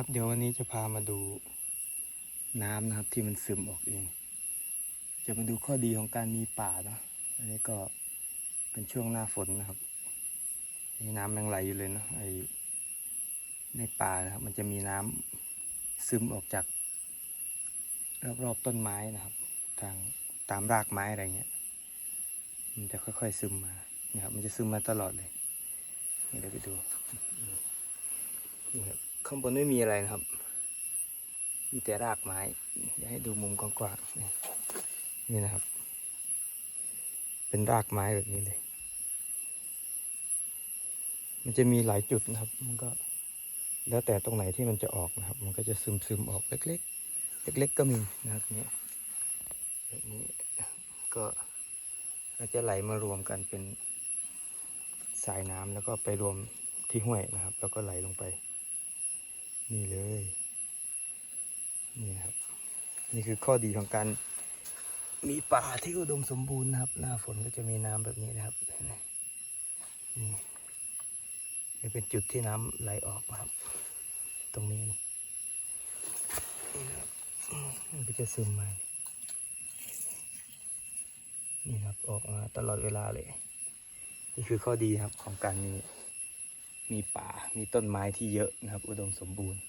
ครับ เดี๋ยววันนี้จะพามาดูน้ำนะครับที่มันซึมออกเอง จะมาดูข้อดีของการมีป่าเนะอันนี้ก็เป็นช่วงหน้าฝนนะครับนี่น้ำยังไหลอยู่เลยเนาะไอในป่านะครับ มันจะมีน้ำซึมออกจาก รอบๆต้นไม้นะครับ ทางตามรากไม้อะไรเงี้ย มันจะค่อยๆซึมมานี่ยครับ มันจะซึมมาตลอดเลยเดี๋ยวไปดูนี่ครับ ข้างบนไม่มีอะไรนะครับ มีแต่รากไม้เดี๋ยวให้ดูมุมกว้างๆนี่นะครับ เป็นรากไม้แบบนี้เลย มันจะมีหลายจุดนะครับ มันก็ แล้วแต่ตรงไหนที่มันจะออกนะครับ มันก็จะซึมซึมๆออกเล็กๆ เล็ก ๆ ก็มีนะครับนี่แบบนี้ก็ก็จะไหลมารวมกันเป็นสายน้ำแล้วก็ไปรวมที่ห้วยนะครับ แล้วก็ไหลลงไป นี่เลย นี่นะครับ นี่คือข้อดีของการ มีป่าที่อุดมสมบูรณ์นะครับ หน้าฝนก็จะมีน้ำแบบนี้นะครับนี่นี่เป็นจุดที่น้ำไหลออกครับ ตรงนี้นี่นี่นะครับมมันก็จะซึมมา นี่ครับออกมาตลอดเวลาเลย นี่คือข้อดีครับของการมี มีป่ามีต้นไม้ที่เยอะนะครับ อุดมสมบูรณ์